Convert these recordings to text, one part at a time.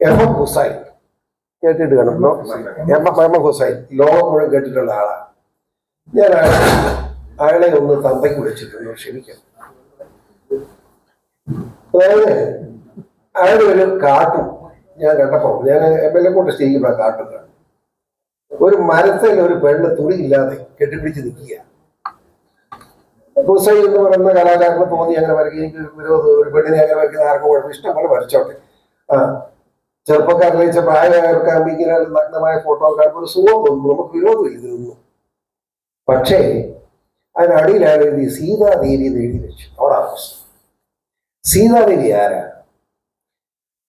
M M Hussain. കേട്ടിട്ട് M M Hussain. ലോകം മുഴുവൻ കേട്ടിട്ടുള്ള ആളാണ് ഞാൻ അയാളെ ഒന്ന് തന്തയ്ക്ക് വിളിച്ചിട്ടുണ്ട് ക്ഷമിക്കാം അതായത് അയാൾ ഒരു കാട്ടും ഞാൻ കണ്ടപ്പോ ഞാൻ എം എൽ എ കൊണ്ട് സ്റ്റേജിലുള്ള കാട്ടും ഒരു മരത്തിൽ ഒരു പെണ്ണ് തുണിയില്ലാതെ കെട്ടിപ്പിടിച്ച് നിൽക്കുക ഹുസൈൻ എന്ന് പറയുന്ന കലാകാരന് തോന്നി അങ്ങനെ വരയ്ക്കുക എനിക്ക് ഒരു പെണ്ണിനെ അങ്ങനെ വരയ്ക്കുന്ന ആർക്കും കുഴപ്പം ഇഷ്ടം പോലെ വരച്ചോട്ടെ. ആ ചെറുപ്പക്കാരിലെ വെച്ച പ്രായമായവർക്ക് ഇങ്ങനെ നഗ്നമായ ഫോട്ടോ കാണുമ്പോൾ ഒരു സുഖം തോന്നുന്നു നമുക്ക് വിരോധമില്ല ഇതൊന്നും പക്ഷേ അതിനടിയിൽ അയാൾ എഴുതി? സീതാദേവി എഴുതി വെച്ചു അവിടെ സീതാദേവി ആരാ?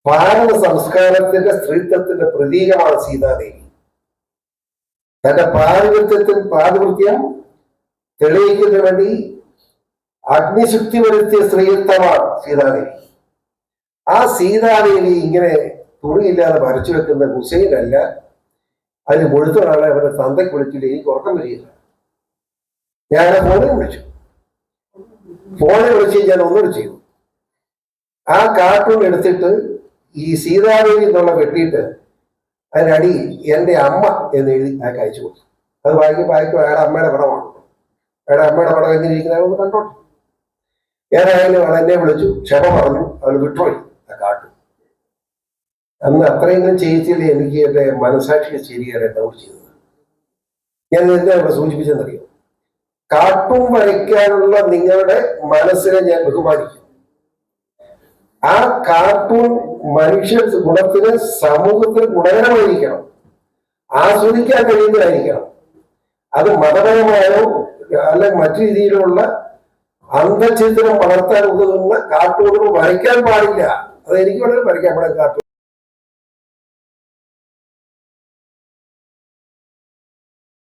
ഭാരത സംസ്കാരത്തിന്റെ സ്ത്രീത്വത്തിന്റെ പ്രതീകമാണ് സീതാദേവി. തന്റെ പാതിവൃത്യത്തിൽ പാതിവൃത്യം തെളിയിക്കുന്നതിന് വേണ്ടി അഗ്നിശുദ്ധി വരുത്തിയ സ്ത്രീത്വമാണ് സീതാദേവി. ആ സീതാദേവി ഇങ്ങനെ തുണിയില്ലാതെ വരച്ചു വെക്കുന്ന ഹുസൈൻ അല്ല അതിന് മുഴുത്ത ആളെ അവന്റെ തന്തയ്ക്ക് വിളിച്ചില്ല എനിക്ക് ഉറക്കം വരികയില്ല ഞാൻ ഫോണിൽ വിളിച്ചു. ഫോണിൽ വിളിച്ച് ഞാൻ ഒന്നുകൂടി ചെയ്തു. ആ കാർട്ടൂൺ എടുത്തിട്ട് ഈ സീതാദേവി എന്നുള്ള വെട്ടിയിട്ട് അതിനടി എന്റെ അമ്മ എന്ന് എഴുതി അയാൾക്ക് അയച്ചു കൊടുത്തു. അത് വായിക്കും വായിക്കും അയാളുടെ അമ്മയുടെ പടമാണ്. അയാളുടെ അമ്മയുടെ പടം എങ്ങനെ ഇരിക്കുന്ന കണ്ടോട്ടെ. ഏതായാലും അവൾ എന്നെ വിളിച്ചു ക്ഷമ പറഞ്ഞു അവൾ വിട്ടുപോയി അന്ന് അത്രയെങ്കിലും ചെയ്യിച്ചില്ലേ എനിക്ക് എന്റെ മനസാക്ഷി ശരിയാണ് ഡൗട്ട് ചെയ്തത്. ഞാൻ എന്താ ഇവിടെ സൂചിപ്പിച്ചെന്നറിയോ? കാട്ടും വരയ്ക്കാനുള്ള നിങ്ങളുടെ മനസ്സിനെ ഞാൻ ബഹുമാനിക്കും. ആ കാർട്ടൂൺ മനുഷ്യ ഗുണത്തിന് സമൂഹത്തിൽ ഗുണകരമായിരിക്കണം. ആസ്വദിക്കാൻ കഴിയുന്നതായിരിക്കണം. അത് മതപരമായോ അല്ലെ മറ്റു രീതിയിലുള്ള അന്ധചിത്രം വളർത്താൻ ഉതകുന്ന കാർട്ടൂണുകൾ വരയ്ക്കാൻ പാടില്ല. അത് എനിക്ക് വേണമെങ്കിൽ വരയ്ക്കാൻ പാടില്ല കാർട്ടൂൺ